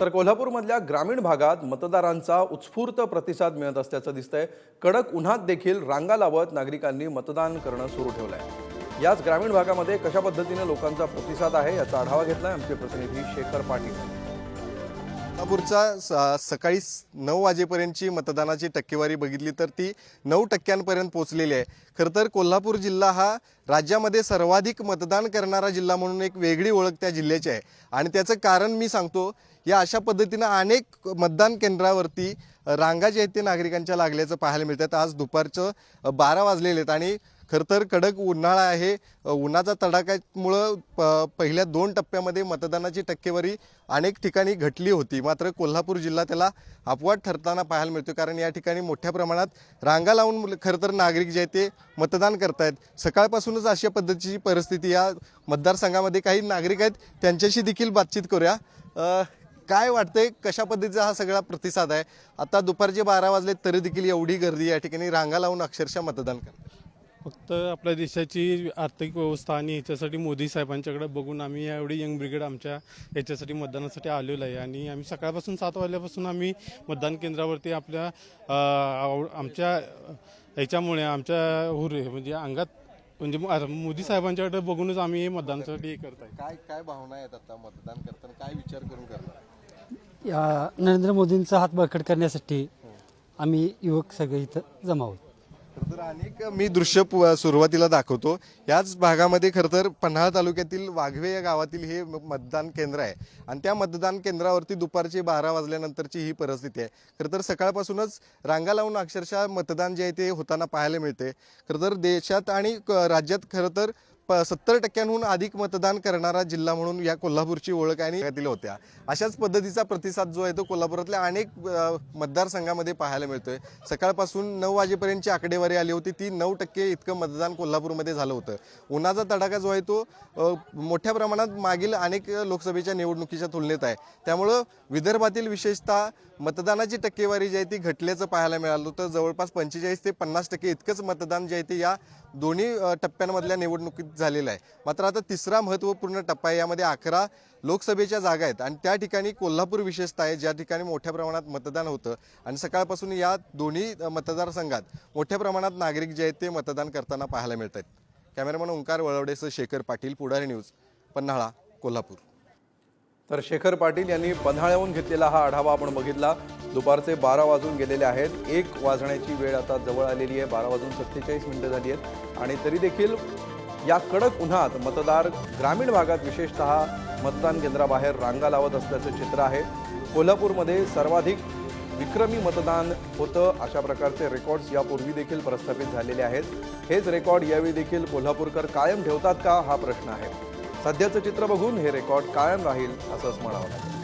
तर कोल्हापूरमधल्या ग्रामीण भागात मतदारांचा उत्स्फूर्त प्रतिसाद मिळत असल्याचं दिसतंय. कडक उन्हात देखील रांगा लावत नागरिकांनी मतदान करणं सुरू ठेवलं आहे याच ग्रामीण भागामध्ये कशा पद्धतीने लोकांचा प्रतिसाद आहे याचा आढावा घेतला आमचे प्रतिनिधी शेखर पाटील. कोल्हापूरचा सकाळी नऊ वाजेपर्यंतची मतदानाची टक्केवारी बघितली तर ती नऊ टक्क्यांपर्यंत पोहोचलेली आहे. खरं तर कोल्हापूर जिल्हा हा राज्यामध्ये सर्वाधिक मतदान करणारा जिल्हा म्हणून एक वेगळी ओळख त्या जिल्ह्याची आहे. आणि त्याचं कारण मी सांगतो या अशा पद्धतीनं अनेक मतदान केंद्रावरती रांगा जे आहेत ते नागरिकांच्या लागल्याचं पाहायला मिळतात. आज दुपारचं बारा वाजलेले आहेत आणि खरं तर कडक उन्हाळा आहे. उन्हाचा तडाख्यामुळं प- पहिल्या दोन टप्प्यामध्ये मतदानाची टक्केवारी अनेक ठिकाणी घटली होती. मात्र कोल्हापूर जिल्हा त्याला अपवाद ठरताना पाहायला मिळतो कारण या ठिकाणी मोठ्या प्रमाणात रांगा लावून मुलं- खरं तर नागरिक जे आहेत ते मतदान करतायत. सकाळपासूनच अशा पद्धतीची परिस्थिती या मतदारसंघामध्ये काही नागरिक आहेत त्यांच्याशी देखील बातचीत करूया. काय वाटतंय कशा पद्धतीचा हा सगळा प्रतिसाद आहे? आता दुपारचे बारा वाजले तरी देखील एवढी गर्दी या ठिकाणी रांगा लावून अक्षरशः मतदान करतात. फक्त आपल्या देशाची आर्थिक व्यवस्था आणि ह्याच्यासाठी मोदी साहेबांच्याकडे बघून आम्ही या एवढी यंग ब्रिगेड आमच्या ह्याच्यासाठी मतदानासाठी आलेलो आहे. आणि आम्ही सकाळपासून सात वाजल्यापासून आम्ही मतदान केंद्रावरती आपल्या आमच्या ह्याच्यामुळे आमच्या हुरे म्हणजे अंगात म्हणजे मोदी साहेबांच्याकडे बघूनच आम्ही हे मतदानासाठी हे करत आहे काय काय भावना आहेत आता मतदान करताना? काय विचार करून करणार? या नरेंद्र मोदींचा हात बळकट करण्यासाठी आम्ही युवक सगळे इथं जमा आहोत खरं तर अनेक मी दृश्य पु- सुरुवातीला दाखवतो. याच भागामध्ये खरं तर पन्हाळा तालुक्यातील वाघवे या गावातील हे मतदान केंद्र आहे. आणि त्या मतदान केंद्रावरती दुपारचे बारा वाजल्यानंतरची ही परिस्थिती आहे. खरं तर सकाळपासूनच रांगा लावून अक्षरशः मतदान जे आहे ते होताना पाहायला मिळते. खरं तर देशात आणि क- राज्यात खरं तर प सत्तर टक्क्यांहून अधिक मतदान करणारा जिल्हा म्हणून या कोल्हापूरची ओळख आणि दिल्या होत्या. अशाच पद्धतीचा प्रतिसाद जो आहे तो कोल्हापुरातल्या अनेक मतदारसंघामध्ये पाहायला मिळतोय. सकाळपासून नऊ वाजेपर्यंतची आकडेवारी आली होती. ती नऊ टक्के इतकं मतदान कोल्हापूरमध्ये झालं होतं. उन्हाचा तडाखा जो आहे तो मोठ्या प्रमाणात मागील अनेक लोकसभेच्या निवडणुकीच्या तुलनेत आहे. त्यामुळं विदर्भातील विशेषतः मतदानाची टक्केवारी जी आहे ती घटल्याचं पाहायला मिळालं होतं. जवळपास पंचेचाळीस ते पन्नास टक्के इतकंच मतदान जे आहे ते या दोन्ही टप्प्यांमधल्या निवडणुकीत झालेला आहे. मात्र आता तिसरा महत्त्वपूर्ण टप्पा आहे. यामध्ये अकरा लोकसभेच्या जागा आहेत. आणि त्या ठिकाणी कोल्हापूर विशेषतः आहे. ज्या ठिकाणी मोठ्या प्रमाणात मतदान होतं. आणि सकाळपासून या दोन्ही मतदारसंघात मोठ्या प्रमाणात नागरिक जे आहेत ते मतदान करताना पाहायला मिळत आहेत. कॅमेरामन ओंकार वळवडेसह शेखर पाटील पुढारी न्यूज पन्हाळा कोल्हापूर. तर शेखर पाटील यांनी पन्हाळ्याहून घेतलेला हा आढावा आपण बघितला. दुपारचे बारा वाजून गेलेले आहेत. एक वाजण्याची वेळ आता जवळ आलेली आहे. बारा वाजून सत्तेचाळीस मिनिटं झाली आहेत. आणि तरी देखील या कडक उन्हात मतदार ग्रामीण भागात विशेषतः मतदान केंद्राबाहेर रांगा लावत असल्याचं चित्र आहे. कोल्हापूरमध्ये सर्वाधिक विक्रमी मतदान होतं अशा प्रकारचे रेकॉर्ड्स यापूर्वी देखील प्रस्थापित झालेले आहेत. हेच रेकॉर्ड यावेळी देखील कोल्हापूरकर कायम ठेवतात का हा प्रश्न आहे. सध्याचं चित्र बघून हे रेकॉर्ड कायम राहील असंच म्हणावं लागेल.